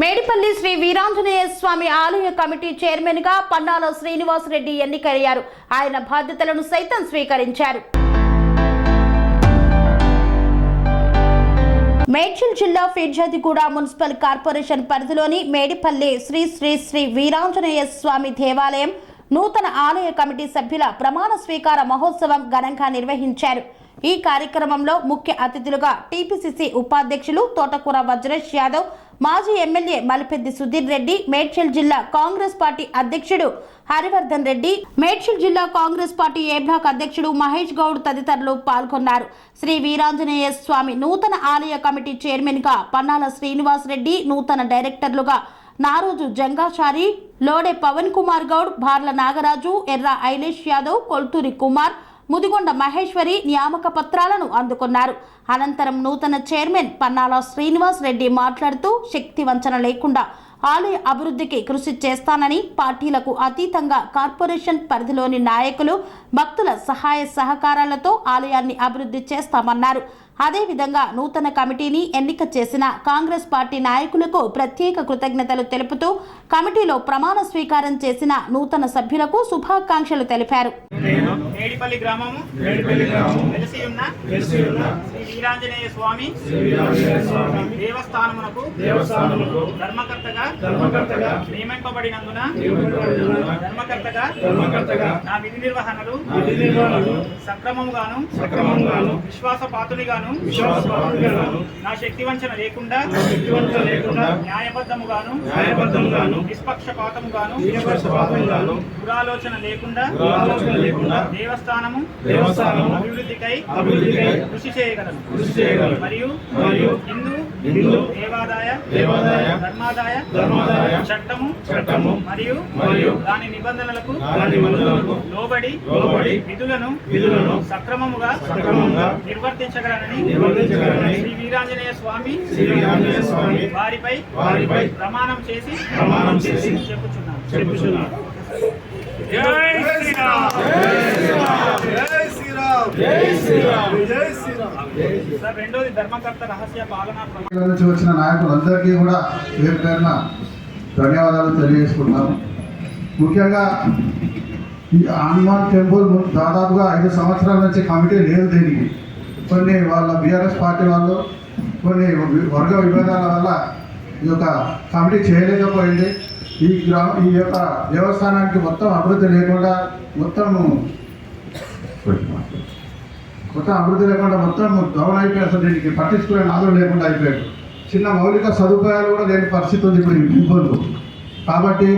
మేడిపల్లి శ్రీ వీరాంజనేయ స్వామి ఆలయ కమిటీ చైర్మన్గా పన్నాల శ్రీనివాస్ రెడ్డి ఎన్నికయ్యారు. ఆయన బాధ్యతలను సైతం స్వీకరించారు. మేడ్చల్ జిల్లా ఫిర్జాదిగూడ మున్సిపల్ కార్పొరేషన్ పరిధిలోని మేడిపల్లి శ్రీ శ్రీ శ్రీ వీరాంజనేయ స్వామి దేవాలయం నూతన ఆలయ కమిటీ సభ్యుల ప్రమాణ స్వీకార మహోత్సవం ఘనంగా నిర్వహించారు. ఈ కార్యక్రమంలో ముఖ్య అతిథులుగా టీపీసీసీ ఉపాధ్యక్షులు తోటకూర వజ్రేష్ యాదవ్ మాజీ ఎమ్మెల్యే మలిపెద్ది సుధీర్ రెడ్డి మేడ్చల్ జిల్లా కాంగ్రెస్ పార్టీ అధ్యక్షుడు హరివర్ధన్ రెడ్డి మేడ్చల్ జిల్లా కాంగ్రెస్ పార్టీ ఏ బ్లాక్ అధ్యక్షుడు మహేష్ గౌడ్ తదితరులు పాల్గొన్నారు. శ్రీ వీరాంజనేయ స్వామి నూతన ఆలయ కమిటీ చైర్మన్గా పన్నాల శ్రీనివాస్ రెడ్డి నూతన డైరెక్టర్లుగా నారోజు జంగాచారి లోడే పవన్ కుమార్ గౌడ్ భార్ల నాగరాజు ఎర్ర ఐలేష్ యాదవ్ కొల్తూరి కుమార్ ముదిగొండ మహేశ్వరి నియామక పత్రాలను అందుకున్నారు. అనంతరం నూతన చైర్మన్ పన్నాల శ్రీనివాస్ రెడ్డి మాట్లాడుతూ శక్తి వంచన లేకుండా ఆలయ అభివృద్ధికి కృషి చేస్తానని పార్టీలకు అతీతంగా కార్పొరేషన్ పరిధిలోని నాయకులు భక్తుల సహాయ సహకారాలతో ఆలయాన్ని అభివృద్ధి చేస్తామన్నారు. అదేవిధంగా నూతన కమిటీని ఎన్నిక చేసిన కాంగ్రెస్ పార్టీ నాయకులకు ప్రత్యేక కృతజ్ఞతలు తెలుపుతూ కమిటీలో ప్రమాణ స్వీకారం చేసిన నూతన సభ్యులకు శుభాకాంక్షలు తెలిపారు. స్వామి దేవస్థానమునకు దేవస్థానములకు ధర్మకర్తగా ధర్మకర్తగా నియమింపబడినందున నియమింపబడినందున ధర్మకర్తగా ధర్మకర్తగా నా విధి నిర్వహణలు విధి నిర్వహణను సక్రమముగాను సక్రమంగాను విశ్వాసపాత్రులుగాను నా శక్తి వంచన లేకుండా న్యాయబద్ధముగాను న్యాయబద్ధంగాను నిష్పక్షపాతముగాను నిష్పక్షపాతంగాను దురాలోచన లేకుండా దురాలోచన లేకుండా దేవస్థానము దేవస్థానము అభివృద్ధికై అభివృద్ధికై కృషి చేయగలను. కృషి చేయగలరు మరియు మరియు హిందూ దేవాదాయ దేవాదాయ ధర్మాదాయ ధర్మాదాయ చట్టము చట్టము మరియు మరియు దాని నిబంధనలకు దాని నిబంధనలకు లోబడి లోబడి విధులను విధులను సక్రమముగా సక్రమంగా నిర్వర్తించగలనని నిర్వర్తించగలనని శ్రీ వీరాంజనేయ స్వామి శ్రీ వీరాంజనేయ స్వామి వారిపై వారిపై ప్రమాణం చేసి ప్రమాణం చేసి చెప్పుచున్నాను. చెప్పుచున్నారు జై శ్రీరామ్. జై శ్రీరామ్. జై శ్రీరామ్. నుంచి వచ్చిన నాయకులందరికీ కూడా పేరు పేరున ధన్యవాదాలు తెలియజేసుకుంటాం ముఖ్యంగా ఈ హనుమాన్ టెంపుల్ దాదాపుగా ఐదు సంవత్సరాల నుంచి కమిటీ లేదు దీనికి. కొన్ని వాళ్ళ బీఆర్ఎస్ పార్టీ వాళ్ళు కొన్ని వర్గ విభేదాల వల్ల ఈ యొక్క కమిటీ చేయలేకపోయింది. ఈ గ్రామ ఈ యొక్క దేవస్థానానికి మొత్తం అభివృద్ధి లేకుండా మొత్తం మొత్తం అభివృద్ధి లేకుండా మొత్తం డౌన్ అయిపోయి అసలు దీనికి పట్టించుకునే నాదులు లేకుండా అయిపోయాడు. చిన్న మౌలిక సదుపాయాలు కూడా లేని పరిస్థితి ఉంది ఇప్పుడు ఈ కాబట్టి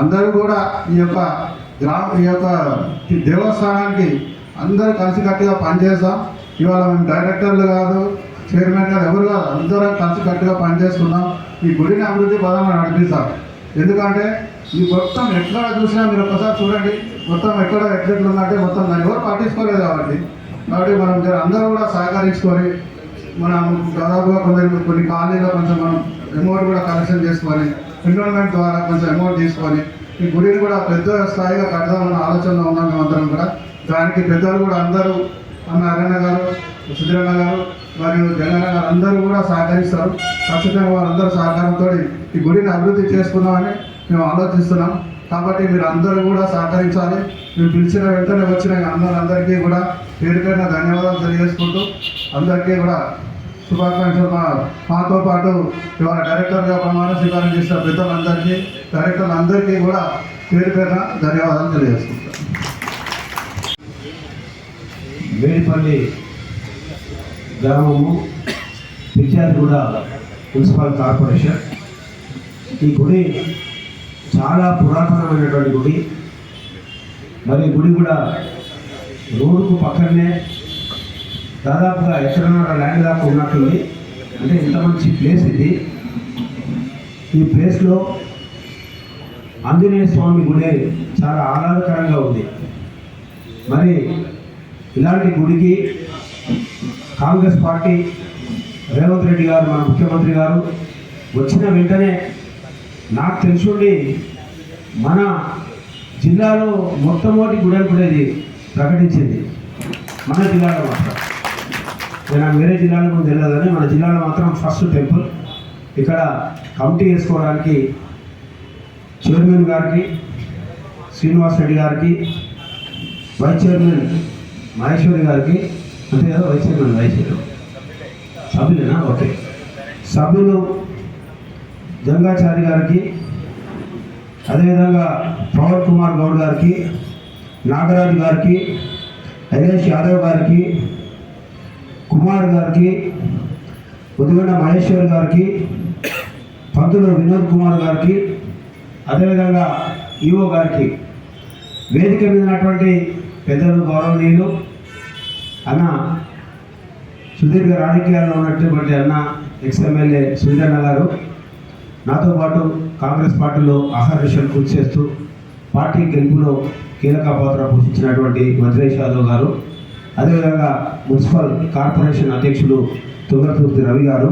అందరూ కూడా ఈ యొక్క గ్రామ ఈ యొక్క ఈ దేవస్థానానికి అందరూ కలిసికట్టుగా పనిచేస్తాం. ఇవాళ మేము డైరెక్టర్లు కాదు చైర్మన్ కాదు ఎవరు కాదు అందరం కలిసికట్టుగా పనిచేస్తున్నాం ఈ గుడిని అభివృద్ధి పదంగా నడిపిస్తాం. ఎందుకంటే ఈ మొత్తం ఎక్కడ చూసినా మీరు ఒకసారి చూడండి. మొత్తం ఎక్కడ ఎట్లెట్లు ఉందంటే మొత్తం దాన్ని ఎవరు పాటించుకోలేదు కాబట్టి. కాబట్టి మనం అందరూ కూడా సహకరించుకొని మనం దాదాపుగా కొందరు కొన్ని కాలనీలో కొంచెం మనం అమౌంట్ కూడా కలెక్షన్ చేసుకొని ఎన్విరాన్మెంట్ ద్వారా కొంచెం అమౌంట్ తీసుకొని ఈ గుడిని కూడా పెద్ద స్థాయిగా కడదామన్న ఆలోచనలో ఉన్నాం మేమందరం కూడా. దానికి పెద్దలు కూడా అందరూ అన్న అరణ్య గారు సుధీరన్న గారు మరియు జగన్ గారు అందరూ కూడా సహకరిస్తారు. ఖచ్చితంగా వారందరూ సహకారంతో ఈ గుడిని అభివృద్ధి చేసుకుందామని మేము ఆలోచిస్తున్నాం. కాబట్టి మీరు అందరూ కూడా సహకరించాలి. మీరు పిలిచిన వెంటనే వచ్చిన అందరందరికీ కూడా పేరు ధన్యవాదాలు తెలియజేసుకుంటూ అందరికీ కూడా శుభాకాంక్షలు. మా మాతో పాటు ఇవాళ డైరెక్టర్గా ప్రమాణ స్వీకారం చేసిన పెద్దలందరికీ డైరెక్టర్లందరికీ కూడా పేరు ధన్యవాదాలు తెలియజేసుకుంటాం. వేడిపల్లి గ్రామము పిచ్చారిగూడ మున్సిపల్ కార్పొరేషన్. ఈ గుడి చాలా పురాతనమైనటువంటి గుడి. మరి గుడి కూడా రోడ్డుకు పక్కనే దాదాపుగా ఎక్కడన్నర ల్యాండ్ దాకా ఉన్నట్టుంది. అంటే ఇంత మంచి ప్లేస్ ఇది. ఈ ప్లేస్లో ఆంజనేయ స్వామి గుడి చాలా ఆహ్లాదకరంగా ఉంది. మరి ఇలాంటి గుడికి కాంగ్రెస్ పార్టీ రేవంత్ రెడ్డి గారు మన ముఖ్యమంత్రి గారు వచ్చిన వెంటనే నాకు తెలుసుండి మన జిల్లాలో మొట్టమొదటి గుడి అనుకునేది ప్రకటించింది. మన జిల్లాలో మాత్రం. నేను వేరే జిల్లాలో కూడా తెలియదని మన జిల్లాలో మాత్రం ఫస్ట్ టెంపుల్ ఇక్కడ కమిటీ వేసుకోవడానికి చైర్మన్ గారికి శ్రీనివాస్ రెడ్డి గారికి వైస్ చైర్మన్ మహేశ్వరి గారికి అంతే కదా వైస్ చైర్మన్ వైస్ చైర్మన్ సభ్యులేనా? ఓకే. సభ్యులు జంగాచారి గారికి అదేవిధంగా పవన్ కుమార్ గౌడ్ గారికి నాగరాజు గారికి హరేష్ యాదవ్ గారికి కుమార్ గారికి ఉదిగొండ మహేశ్వర్ గారికి పంతులు వినోద్ కుమార్ గారికి అదేవిధంగా ఈవో గారికి వేదిక మీద ఉన్నటువంటి పెద్దలు గౌరవనీయులు అన్న సుదీర్ఘ రాజకీయాల్లో ఉన్నటువంటి అన్న ఎక్స్ ఎమ్మెల్యే సుధీరన్న గారు. నాతో పాటు కాంగ్రెస్ పార్టీలో ఆహర్నిశలు కృషి చేస్తూ పార్టీ గెలుపులో కీలక పాత్ర పోషించినటువంటి వజ్రేష్ యాదవ్ గారు అదేవిధంగా మున్సిపల్ కార్పొరేషన్ అధ్యక్షులు తుంగతుర్తి రవి గారు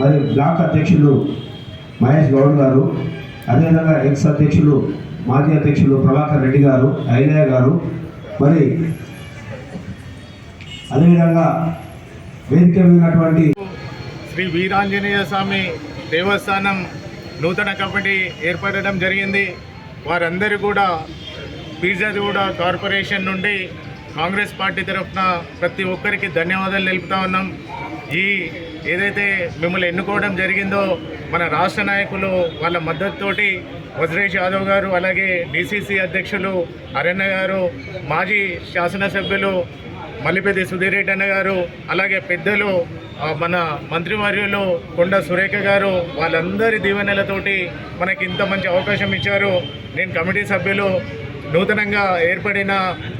మరి బ్లాక్ అధ్యక్షులు మహేష్ గౌడ్ గారు అదేవిధంగా ఎక్స్ అధ్యక్షులు మాజీ అధ్యక్షులు ప్రభాకర్ రెడ్డి గారు ఐలయ్య గారు మరి అదేవిధంగా వేదిక ఉన్నటువంటి శ్రీ వీరాంజనేయ స్వామి దేవస్థానం నూతన కమిటీ ఏర్పడడం జరిగింది. వారందరూ కూడా పీర్జాదిగూడ కార్పొరేషన్ నుండి కాంగ్రెస్ పార్టీ తరఫున ప్రతి ఒక్కరికి ధన్యవాదాలు తెలుపుతా ఉన్నాం. ఈ ఏదైతే మిమ్మల్ని ఎన్నుకోవడం జరిగిందో మన రాష్ట్ర నాయకులు వాళ్ళ మద్దతుతోటి వజ్రేష్ యాదవ్ గారు అలాగే డిసిసి అధ్యక్షులు అరణ్య గారు మాజీ శాసనసభ్యులు మల్లిపెద్ది సుధీర్ రెడ్డి అన్న గారు అలాగే పెద్దలు మన మన మంత్రివర్యులు కొండ సురేఖ గారు వాళ్ళందరి దీవెనలతోటి మనకి ఇంత మంచి అవకాశం ఇచ్చారు. నేను కమిటీ సభ్యులు నూతనంగా ఏర్పడిన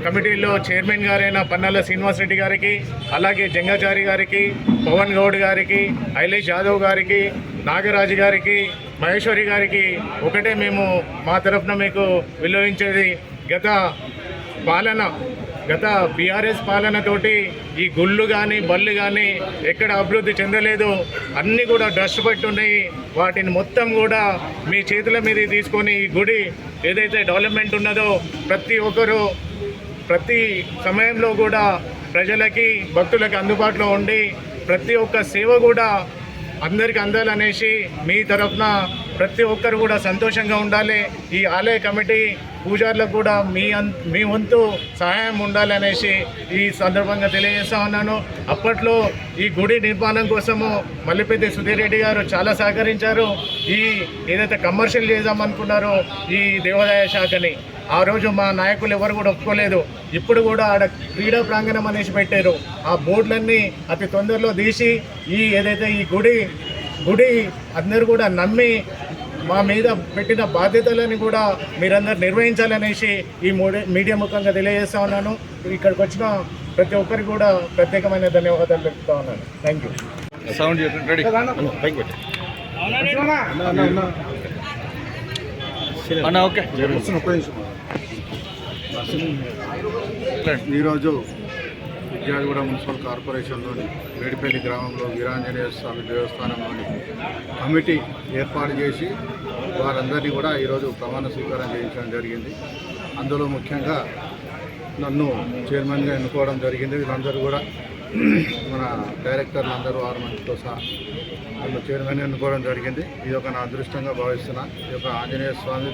కమిటీలో చైర్మన్ గారైన పన్నాల శ్రీనివాసరెడ్డి గారికి అలాగే జంగాచారి గారికి పవన్ గౌడ్ గారికి ఐలేష్ యాదవ్ గారికి నాగరాజు గారికి మహేశ్వరి గారికి ఒకటే మేము మా తరఫున మీకు విలువించేది గత పాలన గత బీఆర్ఎస్ పాలనతోటి ఈ గుళ్ళు కానీ బళ్ళు కానీ ఎక్కడ అభివృద్ధి చెందలేదు. అన్నీ కూడా డస్ట్ పట్టి ఉన్నాయి వాటిని మొత్తం కూడా మీ చేతుల మీద తీసుకొని ఈ గుడి ఏదైతే డెవలప్మెంట్ ఉన్నదో ప్రతి ఒక్కరూ ప్రతి సమయంలో కూడా ప్రజలకి భక్తులకి అందుబాటులో ఉండి ప్రతి ఒక్క సేవ కూడా అందరికి అందాలనేసి మీ తరఫున ప్రతి ఒక్కరు కూడా సంతోషంగా ఉండాలి. ఈ ఆలయ కమిటీ పూజారులకు కూడా మీ అం మీ వంతు సహాయం ఉండాలనేసి ఈ సందర్భంగా తెలియజేస్తా ఉన్నాను. అప్పట్లో ఈ గుడి నిర్మాణం కోసము మల్లిపెద్ది సుధీర్ రెడ్డి గారు చాలా సహకరించారు. ఈ ఏదైతే కమర్షియల్ చేద్దామనుకున్నారో ఈ దేవాదాయ శాఖని. ఆ రోజు మా నాయకులు ఎవరు కూడా ఒప్పుకోలేదు. ఇప్పుడు కూడా ఆడ క్రీడా ప్రాంగణం అనేసి పెట్టారు. ఆ బోర్డులన్నీ అతి తొందరలో తీసి ఈ ఏదైతే ఈ గుడి గుడి అందరూ కూడా నమ్మి మా మీద పెట్టిన బాధ్యతలని కూడా మీరందరూ నిర్వహించాలనేసి ఈ మూడే మీడియా ముఖంగా తెలియజేస్తా ఉన్నాను. ఇక్కడికి వచ్చిన ప్రతి ఒక్కరికి కూడా ప్రత్యేకమైన ధన్యవాదాలు తెలుపుతా ఉన్నాను. Thank you sound okay. ఈరోజు జాజిగూడ మున్సిపల్ కార్పొరేషన్లోని వేడిపల్లి గ్రామంలో వీరాంజనేయ స్వామి దేవస్థానంలోని కమిటీ ఏర్పాటు చేసి వారందరినీ కూడా ఈరోజు ప్రమాణ స్వీకారం చేయించడం జరిగింది. అందులో ముఖ్యంగా నన్ను చైర్మన్గా ఎన్నుకోవడం జరిగింది. వీళ్ళందరూ కూడా మన డైరెక్టర్లు అందరూ ఆరు మందితో సహా నన్ను చైర్మన్ ఎన్నుకోవడం జరిగింది. ఇది ఒక నా అదృష్టంగా భావిస్తున్నా. ఈ యొక్క ఆంజనేయ స్వామి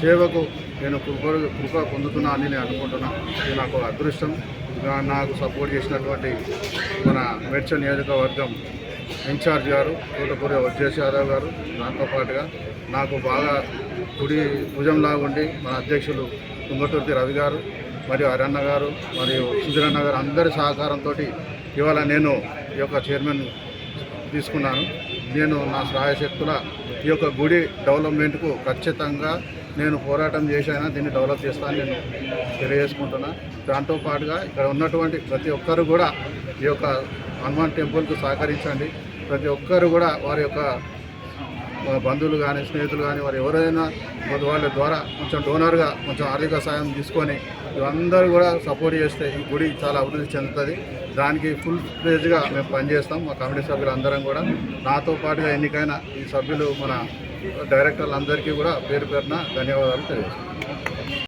సేవకు నేను కృప కృప పొందుతున్నా అని నేను అనుకుంటున్నా. ఇది నాకు అదృష్టం. నాకు సపోర్ట్ చేసినటువంటి మన మేడ్చల్ నియోజకవర్గం ఇన్ఛార్జ్ గారు తోటపూరి వజ్రేష్ యాదవ్ గారు దాంతో పాటుగా నాకు బాగా కుడి భుజంలాగా ఉండి మన అధ్యక్షులు తుంగతుర్తి రవి గారు మరియు అరన్న గారు మరియు సుధీరన్న గారు అందరి సహకారంతో ఇవాళ నేను ఈ యొక్క చైర్మన్ తీసుకున్నాను. నేను నా సహాయశక్తుల ఈ యొక్క గుడి డెవలప్మెంట్కు ఖచ్చితంగా నేను పోరాటం చేశాను దీన్ని డెవలప్ చేస్తానని నేను తెలియజేసుకుంటున్నా. దాంతో పాటుగా ఇక్కడ ఉన్నటువంటి ప్రతి ఒక్కరు కూడా ఈ యొక్క హనుమాన్ టెంపుల్కు సహకరించండి. ప్రతి ఒక్కరు కూడా వారి యొక్క బంధువులు కానీ స్నేహితులు కానీ వారు ఎవరైనా వాళ్ళ వాళ్ళ ద్వారా కొంచెం డోనర్గా కొంచెం ఆర్థిక సాయం తీసుకొని అందరూ కూడా సపోర్ట్ చేస్తే ఈ గుడి చాలా అభివృద్ధి చెందుతుంది. దానికి ఫుల్ ప్లేజ్గా మేము పనిచేస్తాం. మా కమిటీ సభ్యులు అందరం కూడా. నాతో పాటుగా ఎన్నికైన ఈ సభ్యులు మన డైరెక్టర్లందరికీ కూడా పేరు పేరున ధన్యవాదాలు తెలియజేస్తాం